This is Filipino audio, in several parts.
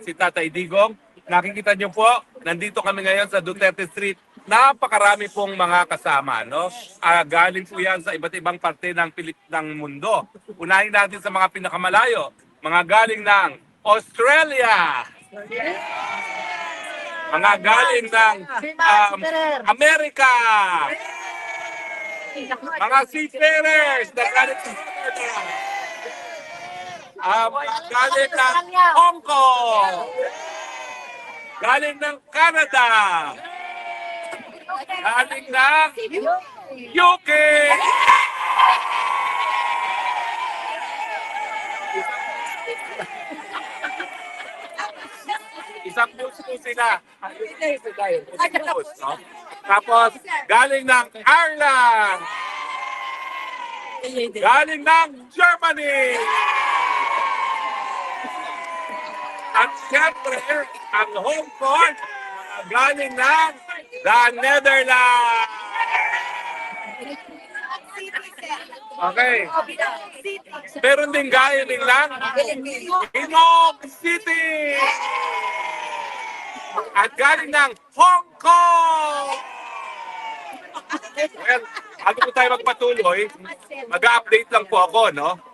si Tatay Digong. Nakikita niyo po, nandito kami ngayon sa Duterte Street. Napakarami pong mga kasama, no? Ah, galing po yan sa iba't ibang parte ng Pilip ng mundo. Unahin natin sa mga pinakamalayo, mga galing ng Australia. Mga galing ng um, Amerika. Mga seafarers na galing. Um, galing ng Hong Kong. Galing ng Canada. Galing ng UK. Isang news po sila. News, no? Tapos, galing ng Ireland. Galing ng Germany. At siyempre, ang home court, galing ng the Netherlands. Okay. Meron din galing ng Inok City. At galing ng Hong Kong. Well, bago po tayo magpatuloy, mag-update lang po ako, no?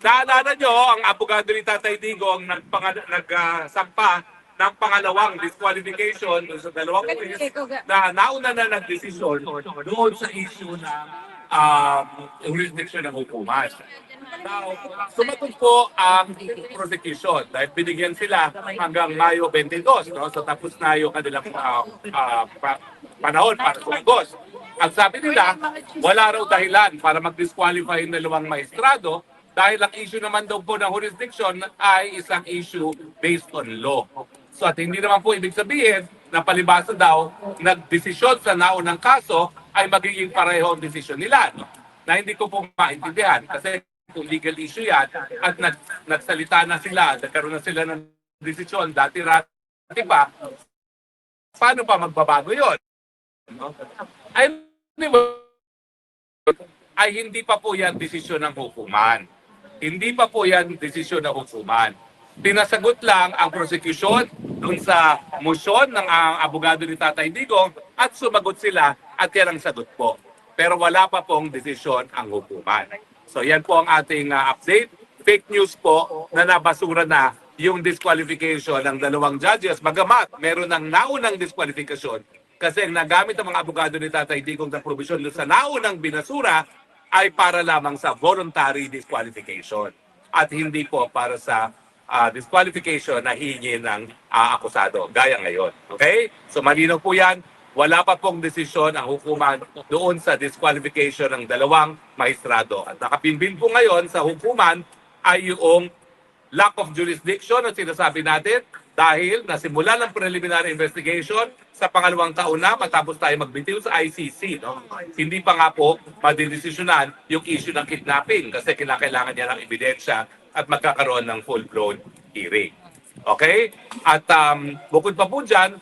Naalala nyo, ang abogado ni Tatay Digong nagsampa nag, sampa ng pangalawang disqualification sa dalawang quiz na nauna na nagdesisyon doon sa issue ng um, jurisdiction ng hukuman. Now, sumagot po ang prosecution dahil binigyan sila hanggang Mayo 22, no? So tapos na yung kanilang ah, ah, pa- panahon para sumagot. Ang sabi nila, wala raw dahilan para mag-disqualify yung dalawang maestrado dahil ang issue naman daw po ng jurisdiction ay isang issue based on law. So at hindi naman po ibig sabihin na palibasa daw nagdesisyon sa naunang kaso ay magiging pareho ang desisyon nila. No? Na hindi ko po maintindihan kasi kung legal issue yan at nag, nagsalita na sila, nagkaroon na sila ng desisyon dati-rati pa, paano pa magbabago yon? No? Ay, ay hindi pa po yan desisyon ng hukuman. Hindi pa po yan desisyon ng hukuman. Pinasagot lang ang prosecution dun sa motion ng ah, abogado ni Tatay Digong at sumagot sila at yan ang sagot po. Pero wala pa pong desisyon ang hukuman. So yan po ang ating ah, update. Fake news po na nabasura na yung disqualification ng dalawang judges. Bagamat meron ng naunang disqualification kasi ang nagamit ng mga abogado ni Tatay Digong na provision sa naunang binasura ay para lamang sa voluntary disqualification at hindi po para sa ah, disqualification na hihingi ng ah, akusado, gaya ngayon. Okay? So malinaw po yan. Wala pa pong desisyon ang hukuman doon sa disqualification ng dalawang maestrado. At nakapinbin po ngayon sa hukuman ay yung lack of jurisdiction at sinasabi natin dahil nasimula ng preliminary investigation sa pangalawang taon na matapos tayo magbitiw sa ICC. No? Hindi pa nga po madidesisyonan yung issue ng kidnapping kasi kinakailangan niya ng ebidensya at magkakaroon ng full-blown hearing. Okay? At um, bukod pa po dyan,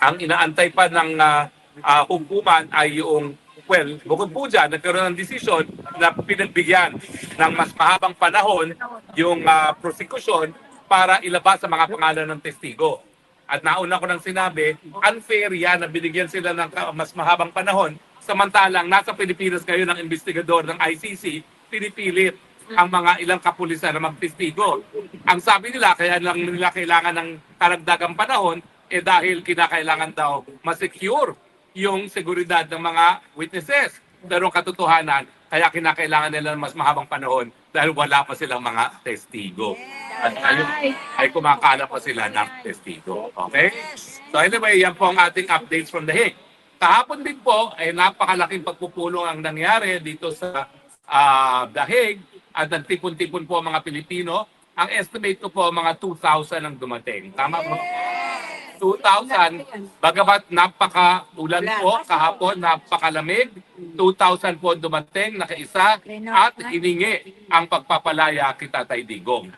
ang inaantay pa ng ah, ah, hukuman ay yung well, bukod po dyan, nagkaroon ng desisyon na pinagbigyan ng mas mahabang panahon yung ah, prosecution para ilabas sa mga pangalan ng testigo. At nauna ko nang sinabi, unfair yan na binigyan sila ng mas mahabang panahon samantalang nasa Pilipinas ngayon ang investigador ng ICC, pinipilit ang mga ilang kapulisan na magtestigo. Ang sabi nila, kaya lang nila kailangan ng karagdagang panahon, eh dahil kinakailangan daw masecure yung seguridad ng mga witnesses. Pero ang katotohanan, kaya kinakailangan nila ng mas mahabang panahon dahil wala pa silang mga testigo. At ayun, ay kumakala pa sila ng testigo. Okay? So anyway, yan po ang ating updates from The Hague. Kahapon din po, ay napakalaking pagpupulong ang nangyari dito sa ah, The Hague at nagtipon-tipon po ang mga Pilipino. Ang estimate ko po, mga 2,000 ang dumating. Tama po? 2,000. Bagamat napaka ulan po kahapon, napakalamig. 2,000 po dumating, nakaisa at hiningi ang pagpapalaya kay Tatay Digong.